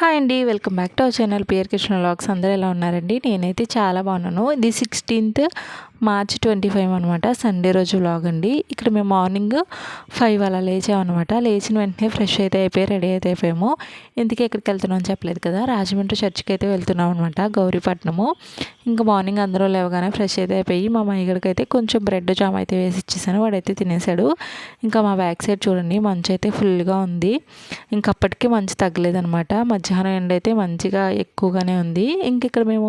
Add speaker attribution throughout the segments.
Speaker 1: Hi అండి welcome back to our channel pear Krishna vlogs. అందరూ ఎలా ఉన్నారండి? నేనైతే చాలా బాగున్నాను. ఇది సిక్స్టీన్త్ మార్చ్ ట్వంటీ ఫైవ్ అనమాట సండే రోజు వ్లాగ్ అండి. ఇక్కడ మేము మార్నింగ్ ఫైవ్ అలా లేచామన్నమాట. లేచిన వెంటనే ఫ్రెష్ అయితే అయిపోయి రెడీ అయితే అయిపోయాము. ఇందుకే ఎక్కడికి వెళ్తున్నాం చెప్పలేదు కదా రాజమండ్రి చర్చికి అయితే వెళ్తున్నాం అనమాట గౌరీపట్నము. ఇంకా మార్నింగ్ అందరూ లేవగానే ఫ్రెష్ అయితే అయిపోయి మా మైగడికి అయితే కొంచెం బ్రెడ్ జామ్ అయితే వేసి ఇచ్చేసాను వాడైతే తినేసాడు. ఇంకా మా బ్యాక్ సైడ్ చూడండి మంచు అయితే ఫుల్గా ఉంది. ఇంకా అప్పటికి మంచు తగ్గలేదనమాట మధ్యాహ్నం ఎండ అయితే మంచిగా ఎక్కువగానే ఉంది. ఇంక ఇక్కడ మేము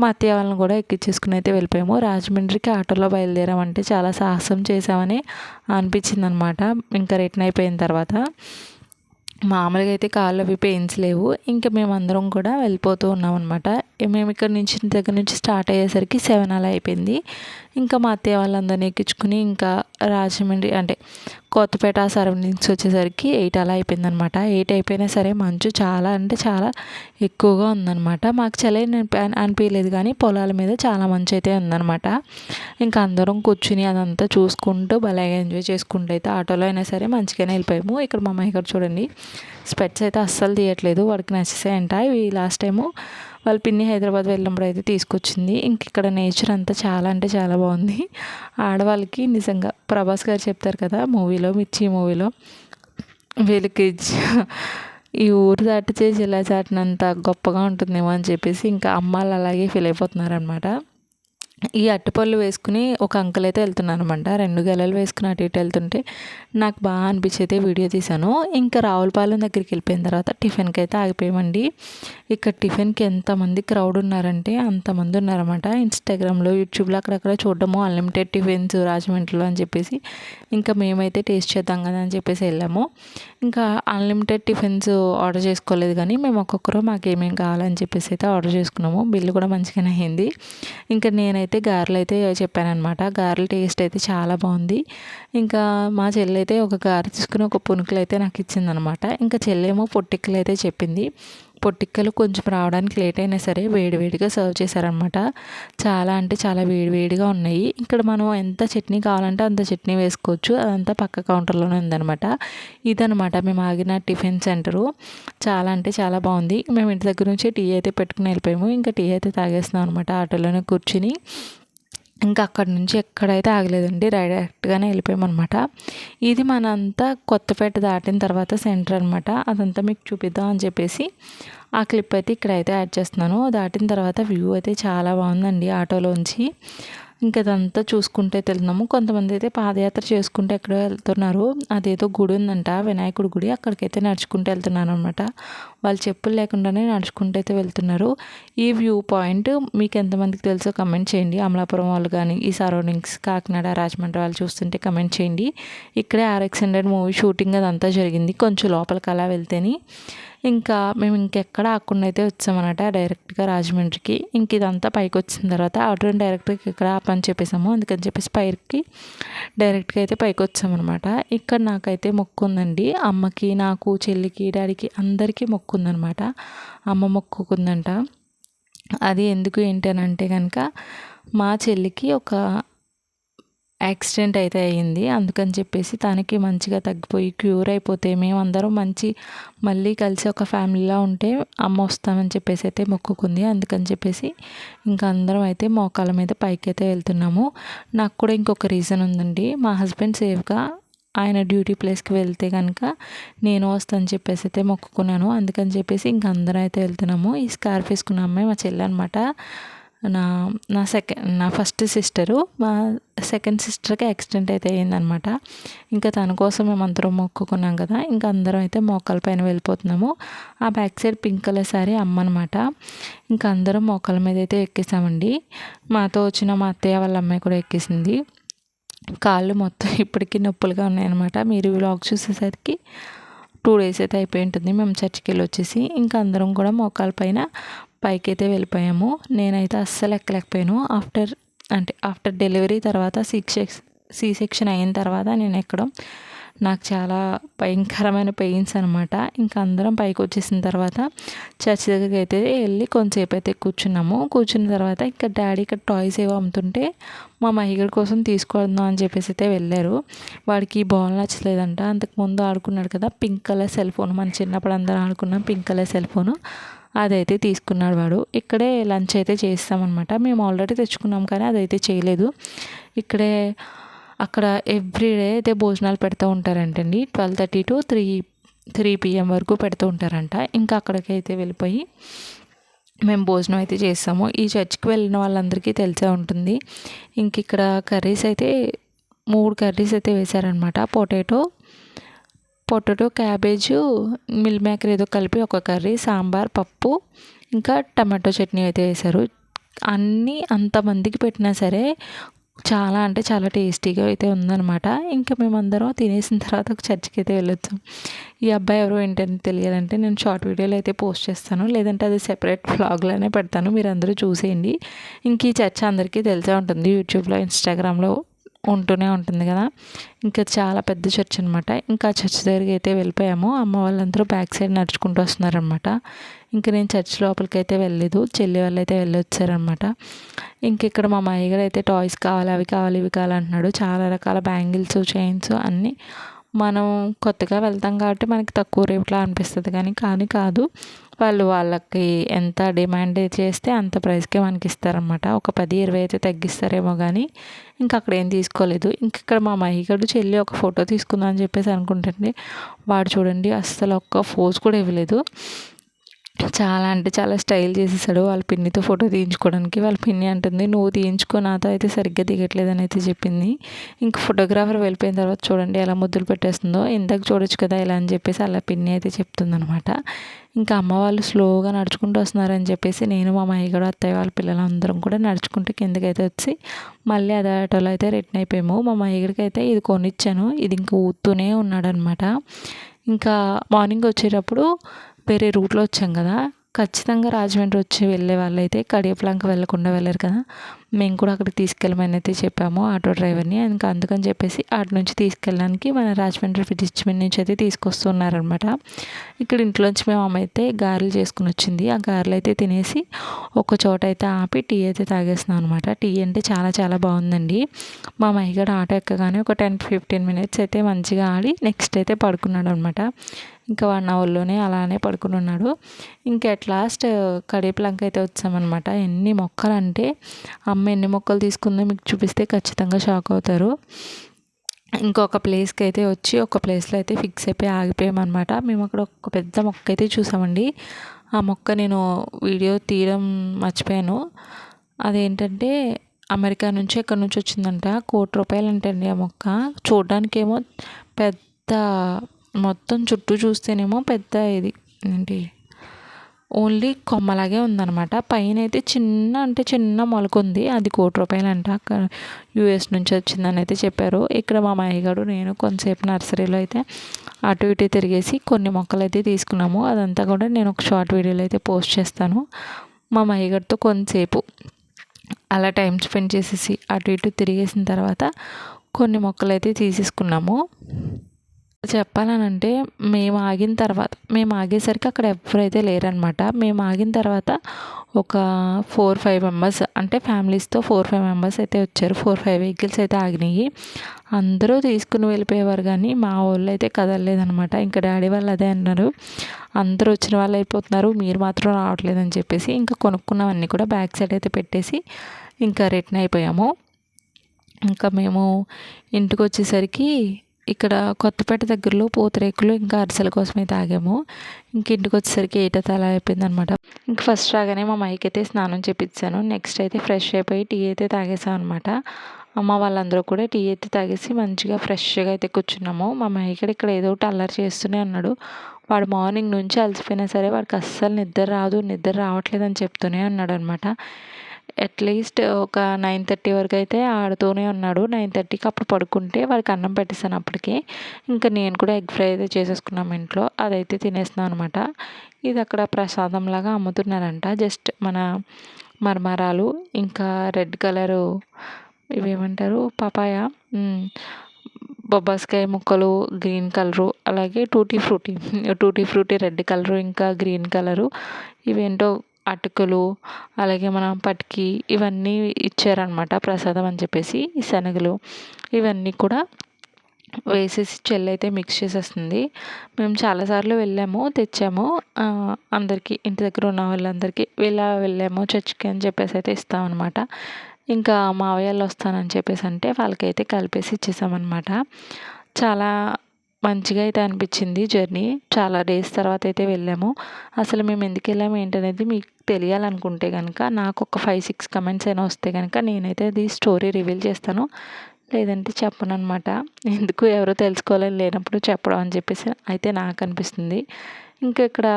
Speaker 1: మా అత్తయ్య వాళ్ళని కూడా ఎక్కించేసుకుని అయితే వెళ్ళిపోయాము. రాజమండ్రికి ఆటోలో బయలుదేరామంటే చాలా సాహసం చేసామని అనిపించింది అనమాట ఇంకా రిటర్న్ అయిపోయిన తర్వాత మామూలుగా అయితే కాళ్ళు అవి పెయిన్స్ లేవు. ఇంకా మేమందరం కూడా వెళ్ళిపోతూ ఉన్నాం అనమాట మేము ఇక్కడ నుంచి దగ్గర నుంచి స్టార్ట్ అయ్యేసరికి సెవెన్ అలా అయిపోయింది. ఇంకా మా అత్తయ్య వాళ్ళందరినీ ఎక్కించుకుని ఇంకా రాజమండ్రి అంటే కొత్తపేట సరౌండింగ్స్ వచ్చేసరికి ఎయిట్ అలా అయిపోయిందనమాట. ఎయిట్ అయిపోయినా సరే మంచు చాలా అంటే చాలా ఎక్కువగా ఉందనమాట. మాకు చలి అనిపించలేదు కానీ పొలాల మీద చాలా మంచు అయితే ఉందనమాట. ఇంకా అందరం కూర్చుని అదంతా చూసుకుంటూ భలేగా ఎంజాయ్ చేసుకుంటూ అయితే ఆటోలో అయినా సరే మంచిగానే వెళ్ళిపోయాము. ఇక్కడ మా అమ్మాయి గారు చూడండి స్పెట్స్ అయితే అస్సలు తీయట్లేదు వాడికి నచ్చేసాయంట ఇవి లాస్ట్ టైము వాళ్ళ పిన్ని హైదరాబాద్ వెళ్ళినప్పుడు అయితే తీసుకొచ్చింది. ఇంక ఇక్కడ నేచర్ అంతా చాలా అంటే చాలా బాగుంది. ఆడవాళ్ళకి నిజంగా ప్రభాస్ గారు చెప్తారు కదా మూవీలో మిర్చి మూవీలో వీళ్ళకి ఈ ఊరు దాటి చేసి ఇలా చాటినంత గొప్పగా ఉంటుందేమో అని చెప్పేసి ఇంకా అమ్మాళ్ళు అలాగే ఫీల్ అయిపోతున్నారనమాట ఈ అట్టుపళ్ళు వేసుకుని ఒక అంకుల్ అయితే వెళ్తున్నాను అనమాట రెండు గెలలు వేసుకుని అటు ఇటు వెళ్తుంటే నాకు బాగా అనిపించేది వీడియో తీశాను. ఇంకా రావులపాలెం దగ్గరికి వెళ్ళిపోయిన తర్వాత టిఫిన్కి అయితే ఆగిపోయామండి. ఇక్కడ టిఫిన్కి ఎంతమంది క్రౌడ్ ఉన్నారంటే అంతమంది ఉన్నారన్నమాట. ఇన్స్టాగ్రామ్లో యూట్యూబ్లో అక్కడక్కడ చూడడము అన్లిమిటెడ్ టిఫిన్స్ రాజమండ్రిలో అని చెప్పేసి ఇంకా మేమైతే టేస్ట్ చేద్దాం కదా అని చెప్పేసి వెళ్ళాము. ఇంకా అన్లిమిటెడ్ టిఫిన్స్ ఆర్డర్ చేసుకోలేదు కానీ మేము ఒక్కొక్కరు మాకు ఏమేమి కావాలని చెప్పేసి అయితే ఆర్డర్ చేసుకున్నాము. బిల్లు కూడా మంచిగానే అయింది. ఇంకా నేనైతే అయితే గారెలు అయితే చెప్పానమాట గారెల టేస్ట్ అయితే చాలా బాగుంది. ఇంకా మా చెల్లి అయితే ఒక గారె తీసుకుని ఒక పునుకులు అయితే నాకు ఇచ్చిందనమాట ఇంకా చెల్లేమో పొట్టిక్కలు అయితే చెప్పింది. పొట్టిక్కలు కొంచెం రావడానికి లేట్ అయినా సరే వేడివేడిగా సర్వ్ చేశారనమాట చాలా అంటే చాలా వేడివేడిగా ఉన్నాయి. ఇక్కడ మనం ఎంత చట్నీ కావాలంటే అంత చట్నీ వేసుకోవచ్చు. అదంతా పక్క కౌంటర్లోనే ఉందనమాట ఇదనమాట మేము ఆగిన టిఫిన్ సెంటరు. చాలా అంటే చాలా బాగుంది. మేము ఇంటి దగ్గర నుంచి టీ అయితే పెట్టుకుని వెళ్ళిపోయాము. ఇంకా టీ అయితే తాగేస్తున్నాం అనమాట ఆటోలోనే కూర్చుని. ఇంకా అక్కడి నుంచి ఎక్కడైతే ఆగలేదండి డైరెక్ట్గానే వెళ్ళిపోయామన్నమాట. ఇది మనంతా కొత్తపేట దాటిన తర్వాత సెంటర్ అనమాట అదంతా మీకు చూపిద్దాం అని చెప్పేసి ఆ క్లిప్ అయితే ఇక్కడైతే యాడ్ చేస్తున్నాను. దాటిన తర్వాత వ్యూ అయితే చాలా బాగుందండి ఆటోలోంచి. ఇంకా ఇదంతా చూసుకుంటే వెళ్తున్నాము కొంతమంది అయితే పాదయాత్ర చేసుకుంటే ఎక్కడో వెళ్తున్నారు. అదేదో గుడి ఉందంట వినాయకుడి గుడి. అక్కడికైతే నడుచుకుంటూ వెళ్తున్నాను అనమాట వాళ్ళు చెప్పులు లేకుండానే నడుచుకుంటూ అయితే వెళ్తున్నారు. ఈ వ్యూ పాయింట్ మీకు ఎంతమందికి తెలుసో కమెంట్ చేయండి. అమలాపురం వాళ్ళు కానీ ఈ సరౌండింగ్స్ కాకినాడ రాజమండ్రి వాళ్ళు చూస్తుంటే కమెంట్ చేయండి. ఇక్కడే ఆర్ఎక్స్ హండ్రెడ్ మూవీ షూటింగ్ అదంతా జరిగింది. కొంచెం లోపలికి అలా వెళ్తేనే ఇంకా మేము ఇంకెక్కడ ఆకుండా అయితే వచ్చామన్నమాట డైరెక్ట్గా రాజమండ్రికి. ఇంక ఇదంతా పైకి వచ్చిన తర్వాత ఆర్డర్ డైరెక్ట్గా ఇక్కడ ఆపని చెప్పేసాము. అందుకని చెప్పేసి పైకి డైరెక్ట్గా అయితే పైకి వచ్చామన్నమాట. ఇక్కడ నాకైతే మొక్కు ఉందండి. అమ్మకి నాకు చెల్లికి డాడీకి అందరికీ మొక్కు ఉందనమాట అమ్మ మొక్కుకుందంట. అది ఎందుకు ఏంటి అని అంటే కనుక మా చెల్లికి ఒక యాక్సిడెంట్ అయితే అయ్యింది అందుకని చెప్పేసి తనకి మంచిగా తగ్గిపోయి క్యూర్ అయిపోతే మేమందరం మంచి మళ్ళీ కలిసి ఒక ఫ్యామిలీలా ఉంటే అమ్మ వస్తామని చెప్పేసి అయితే మొక్కుకుంది. అందుకని చెప్పేసి ఇంకా అందరం అయితే మోకాల మీద పైకి అయితే వెళ్తున్నాము. నాకు కూడా ఇంకొక రీజన్ ఉందండి. మా హస్బెండ్ సేఫ్గా ఆయన డ్యూటీ ప్లేస్కి వెళ్తే కనుక నేను వస్తాను చెప్పేసి అయితే మొక్కుకున్నాను. అందుకని చెప్పేసి ఇంక అందరం అయితే వెళ్తున్నాము. ఈ స్కార్ఫ్ వేసుకున్న అమ్మాయి మా చెల్లి అనమాట నా నా సెకండ్ నా ఫస్ట్ సిస్టరు మా సెకండ్ సిస్టర్కి యాక్సిడెంట్ అయితే అయిందనమాట ఇంకా తన కోసం మేము అందరం మొక్కుకున్నాం కదా ఇంకా అందరం అయితే మోకాల పైన వెళ్ళిపోతున్నాము. ఆ back side pink colour sari అమ్మ అనమాట ఇంకా అందరం మోకాల మీద అయితే ఎక్కేసామండి. మాతో వచ్చిన మా అత్తయ్య వాళ్ళ అమ్మాయి కూడా ఎక్కేసింది. కాళ్ళు మొత్తం ఇప్పటికీ నొప్పులుగా ఉన్నాయన్నమాట. మీరు వ్లాగ్ చూసేసరికి టూ డేస్ అయితే అయిపోయి ఉంటుంది. మేము చర్చికి వెళ్ళి వచ్చేసి ఇంకా అందరం కూడా మోకాల పైన పైకి అయితే వెళ్ళిపోయాము. నేనైతే అస్సలు ఎక్కలేకపోయాను. ఆఫ్టర్ అంటే ఆఫ్టర్ డెలివరీ తర్వాత సిక్స్ సి సెక్షన్ అయిన తర్వాత నేను ఎక్కడం. నాకు చాలా భయంకరమైన పెయిన్స్ అనమాట ఇంకా అందరం పైకి వచ్చేసిన తర్వాత చర్చ్ దగ్గరికి అయితే వెళ్ళి కొంతసేపు అయితే కూర్చున్నాము. కూర్చున్న తర్వాత ఇంకా డాడీ ఇక్కడ టాయ్స్ ఏవో అమ్ముతుంటే మా మహిగడి కోసం తీసుకొద్దాం అని చెప్పేసి అయితే వెళ్ళారు. వాడికి బాల్ నచ్చలేదంట. అంతకుముందు ఆడుకున్నాడు కదా పింక్ కలర్ సెల్ ఫోన్. మన చిన్నప్పుడు అందరం ఆడుకున్నాం పింక్ కలర్ సెల్ ఫోను. అదైతే తీసుకున్నాడు వాడు. ఇక్కడే లంచ్ అయితే చేస్తామన్నమాట. మేము ఆల్రెడీ తెచ్చుకున్నాం కానీ అదైతే చేయలేదు. ఇక్కడే అక్కడ ఎవ్రీడే అయితే భోజనాలు పెడుతూ ఉంటారంటండి. Twelve thirty to three three PM వరకు పెడుతూ ఉంటారంట. ఇంకా అక్కడికి అయితే వెళ్ళిపోయి మేము భోజనం అయితే చేస్తాము. ఈ చర్చ్కి వెళ్ళిన వాళ్ళందరికీ తెలిసే ఉంటుంది. ఇంక ఇక్కడ కర్రీస్ అయితే మూడు కర్రీస్ అయితే వేశారనమాట potato potato cabbage meal maker ఏదో కలిపి ఒక కర్రీ సాంబార్ పప్పు ఇంకా టమాటో చట్నీ అయితే వేశారు. అన్నీ అంతమందికి పెట్టినా సరే చాలా అంటే చాలా టేస్టీగా అయితే ఉందన్నమాట. ఇంకా మేమందరం తినేసిన తర్వాత ఒక చర్చికి అయితే వెళ్ళొచ్చు. ఈ అబ్బాయి ఎవరో ఏంటని తెలియాలంటే నేను షార్ట్ వీడియోలు అయితే పోస్ట్ చేస్తాను. లేదంటే అది సెపరేట్ వ్లాగ్లోనే పెడతాను. మీరు అందరూ చూసేయండి. ఇంక ఈ చర్చ అందరికీ తెలిసే ఉంటుంది. యూట్యూబ్లో ఇన్స్టాగ్రామ్లో ఉంటూనే ఉంటుంది కదా. ఇంకా చాలా పెద్ద చర్చ్ అనమాట ఇంకా చర్చ్ దగ్గరికి అయితే వెళ్ళిపోయాము. అమ్మ వాళ్ళందరూ బ్యాక్ సైడ్ నడుచుకుంటూ వస్తున్నారనమాట ఇంకా నేను చర్చ్ లోపలికి అయితే వెళ్ళలేదు. చెల్లి వాళ్ళు అయితే వెళ్ళొచ్చారనమాట ఇంక ఇక్కడ మా మాయ్య అయితే టాయ్స్ కావాలి అవి కావాలి ఇవి కావాలి అంటున్నాడు. చాలా రకాల బ్యాంగిల్స్ చైన్స్ అన్నీ మనం కొత్తగా వెళ్తాం కాబట్టి మనకి తక్కువ రేట్లో అనిపిస్తుంది. కానీ కానీ కాదు. వాళ్ళు వాళ్ళకి ఎంత డిమాండ్ చేస్తే అంత ప్రైస్కే మనకి ఇస్తారనమాట ఒక పది ఇరవై అయితే తగ్గిస్తారేమో కానీ ఇంకా అక్కడ ఏం తీసుకోలేదు. ఇంక ఇక్కడ మా మహిగడు చెల్లి ఒక ఫోటో తీసుకుందాం అని చెప్పేసి అనుకుంటుంది. వాడు చూడండి అస్సలు ఒక్క ఫోజ్ కూడా ఇవ్వలేదు. చాలా అంటే చాలా స్టైల్ చేసేసాడు. వాళ్ళ పిన్నితో ఫోటో తీయించుకోవడానికి. వాళ్ళ పిన్ని అంటుంది నువ్వు తీయించుకో నాతో అయితే సరిగ్గా దిగట్లేదని అయితే చెప్పింది. ఇంక ఫోటోగ్రాఫర్ వెళ్ళిపోయిన తర్వాత చూడండి ఎలా ముద్దులు పెట్టేస్తుందో. ఇందాక చూడొచ్చు కదా ఇలా అని చెప్పేసి అలా పిన్ని అయితే చెప్తుందనమాట ఇంకా అమ్మ వాళ్ళు స్లోగా నడుచుకుంటూ వస్తున్నారని చెప్పేసి నేను మా కూడా అత్తయ్య వాళ్ళ పిల్లలందరం కూడా నడుచుకుంటూ కిందకైతే వచ్చి మళ్ళీ అదే ఆటోలో అయితే రిటర్న్ అయిపోయాము. మా మహిగడికి అయితే ఇది కొనిచ్చాను. ఇది ఇంకా ఊతూనే ఉన్నాడనమాట ఇంకా మార్నింగ్ వచ్చేటప్పుడు వేరే రూట్లో వచ్చాం కదా ఖచ్చితంగా రాజమండ్రి వచ్చి వెళ్ళే వాళ్ళైతే కడియప్లాంక వెళ్ళకుండా వెళ్ళారు కదా. మేము కూడా అక్కడికి తీసుకెళ్ళమని అయితే చెప్పాము ఆటో డ్రైవర్ని. ఇంకా అందుకని చెప్పేసి అటు నుంచి తీసుకెళ్ళడానికి మన రాజమండ్రి ఫిటిచ్మెంట్ నుంచి అయితే తీసుకొస్తున్నారనమాట ఇక్కడ ఇంట్లోంచి మేము అమ్మ అయితే గారెలు చేసుకుని వచ్చింది. ఆ గారెలు అయితే తినేసి ఒక చోట అయితే ఆపి టీ అయితే తాగేస్తున్నాం అనమాట టీ అంటే చాలా చాలా బాగుందండి. మా మహిగడ ఆటో ఎక్కగానే ఒక టెన్ ఫిఫ్టీన్ మినిట్స్ అయితే మంచిగా ఆడి నెక్స్ట్ అయితే పడుకున్నాడు అనమాట ఇంకా వన్ అవర్లోనే అలానే పడుకుని ఉన్నాడు. ఇంకా అట్ లాస్ట్ కడేపులంక అయితే వచ్చామన్నమాట. ఎన్ని మొక్కలు అంటే అమ్మ ఎన్ని మొక్కలు తీసుకుందో మీకు చూపిస్తే ఖచ్చితంగా షాక్ అవుతారు. ఇంకొక ప్లేస్కి అయితే వచ్చి ఒక ప్లేస్లో అయితే ఫిక్స్ అయిపోయి ఆగిపోయామన్నమాట. మేము అక్కడ ఒక పెద్ద మొక్క అయితే చూసామండి. ఆ మొక్క నేను వీడియో తీయడం మర్చిపోయాను. అదేంటంటే అమెరికా నుంచి ఎక్కడి నుంచి వచ్చిందంట? కోటి రూపాయలు అంటండి ఆ మొక్క. చూడడానికేమో పెద్ద మొత్తం చుట్టూ చూస్తేనేమో పెద్ద ఇది. ఏంటి? ఓన్లీ కొమ్మలాగే ఉందన్నమాట. పైన అయితే చిన్న అంటే చిన్న మొలక ఉంది అది కోటి రూపాయలు అంట అక్కడ యూఎస్ నుంచి వచ్చిందని అయితే చెప్పారు. ఇక్కడ మా మాయగాడు నేను కొంతసేపు నర్సరీలో అయితే అటు ఇటు తిరిగేసి కొన్ని మొక్కలు అయితే తీసుకున్నాము. అదంతా కూడా నేను ఒక షార్ట్ వీడియోలో అయితే పోస్ట్ చేస్తాను. మా మహిగడితో కొంతసేపు అలా టైం స్పెండ్ చేసేసి అటు ఇటు తిరిగేసిన తర్వాత కొన్ని మొక్కలు అయితే తీసేసుకున్నాము. చెప్పాలనంటే మేము ఆగిన తర్వాత మేము ఆగేసరికి అక్కడ ఎవరైతే లేరనమాట మేము ఆగిన తర్వాత ఒక ఫోర్ ఫైవ్ మెంబర్స్ అంటే ఫ్యామిలీస్తో ఫోర్ ఫైవ్ మెంబర్స్ అయితే వచ్చారు. ఫోర్ ఫైవ్ వెహికల్స్ అయితే ఆగినాయి అందరూ తీసుకుని వెళ్ళిపోయేవారు కానీ మా వాళ్ళు అయితే కదలలేదనమాట ఇంకా డాడీ వాళ్ళు అదే అన్నారు. అందరూ వచ్చిన వాళ్ళు అయిపోతున్నారు. మీరు మాత్రం రావట్లేదని చెప్పేసి ఇంకా కొనుక్కున్నవన్నీ కూడా బ్యాక్ సైడ్ అయితే పెట్టేసి ఇంకా రిటర్న్ అయిపోయాము. ఇంకా మేము ఇంటికి వచ్చేసరికి ఇక్కడ కొత్తపేట దగ్గరలో పూతరేకులు ఇంకా అరిసెల కోసమే తాగాము. ఇంక ఇంటికి వచ్చేసరికి ఎయిట్ అలా అయిపోయింది అనమాట ఇంక ఫస్ట్ రాగానే మా మైక్ అయితే స్నానం చేపించాను నెక్స్ట్ అయితే ఫ్రెష్ అయిపోయి టీ అయితే తాగేసాం అనమాట అమ్మ వాళ్ళందరూ కూడా టీ అయితే తాగేసి మంచిగా ఫ్రెష్గా అయితే కూర్చున్నాము. మా మైకడు ఇక్కడ ఏదో ఒకటి అల్లరి చేస్తూనే ఉన్నాడు. వాడు మార్నింగ్ నుంచి అలసిపోయినా సరే వాడికి అస్సలు నిద్ర రాదు నిద్ర రావట్లేదు అని చెప్తూనే ఉన్నాడు అనమాట అట్లీస్ట్ ఒక నైన్ థర్టీ వరకు అయితే ఆడుతూనే ఉన్నాడు. నైన్ థర్టీకి అప్పుడు పడుకుంటే వాడికి అన్నం పెట్టేస్తాను అప్పటికి. ఇంకా నేను కూడా ఎగ్ ఫ్రై అయితే చేసేసుకున్నాం ఇంట్లో. అదైతే తినేస్తున్నాను అనమాట. ఇది అక్కడ ప్రసాదంలాగా అమ్ముతున్నారంట. జస్ట్ మన మర్మరాలు ఇంకా రెడ్ కలరు ఇవేమంటారు? పపాయ బొబ్బాస్కాయ ముక్కలు గ్రీన్ కలరు అలాగే tutti frutti tutti frutti red colour ఇంకా గ్రీన్ కలరు. ఇవేంటో అటుకులు అలాగే మన పటికి ఇవన్నీ ఇచ్చారనమాట ప్రసాదం అని చెప్పేసి ఈ శనగలు ఇవన్నీ కూడా వేసేసి చెల్లి అయితే మిక్స్ చేసేస్తుంది. మేము చాలాసార్లు వెళ్ళాము తెచ్చాము. అందరికీ ఇంటి దగ్గర ఉన్న వాళ్ళందరికీ ఇలా వెళ్ళాము చర్చికి అని చెప్పేసి అయితే ఇస్తామన్నమాట. ఇంకా మావయ్యలు వస్తానని చెప్పేసి అంటే వాళ్ళకైతే కలిపేసి ఇచ్చేసామన్నమాట. చాలా మంచిగా అయితే అనిపించింది జర్నీ. చాలా డేస్ తర్వాత అయితే వెళ్ళాము. అసలు మేము ఎందుకు వెళ్ళాము ఏంటనేది మీకు తెలియాలనుకుంటే కనుక నాకు ఒక ఫైవ్ సిక్స్ కమెంట్స్ అయినా వస్తే కనుక నేనైతే అది స్టోరీ రివీల్ చేస్తాను. లేదంటే చెప్పను అనమాట ఎందుకు ఎవరో తెలుసుకోవాలని లేనప్పుడు చెప్పడం అని చెప్పేసి అయితే నాకు అనిపిస్తుంది. ఇంకా ఇక్కడ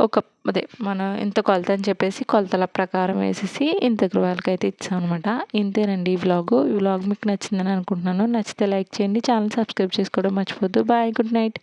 Speaker 1: ఒక అదే మనం ఇంత కొలత అని చెప్పేసి కొలతల ప్రకారం వేసేసి ఇంత వాళ్ళకి అయితే ఇచ్చాం అనమాట ఇంతేనండి ఈ వ్లాగు ఈ వ్లాగ్ మీకు నచ్చిందని అనుకుంటున్నాను. నచ్చితే లైక్ చేయండి. ఛానల్ సబ్స్క్రైబ్ చేసుకోవడం మర్చిపోద్దు బాయ్ గుడ్ నైట్.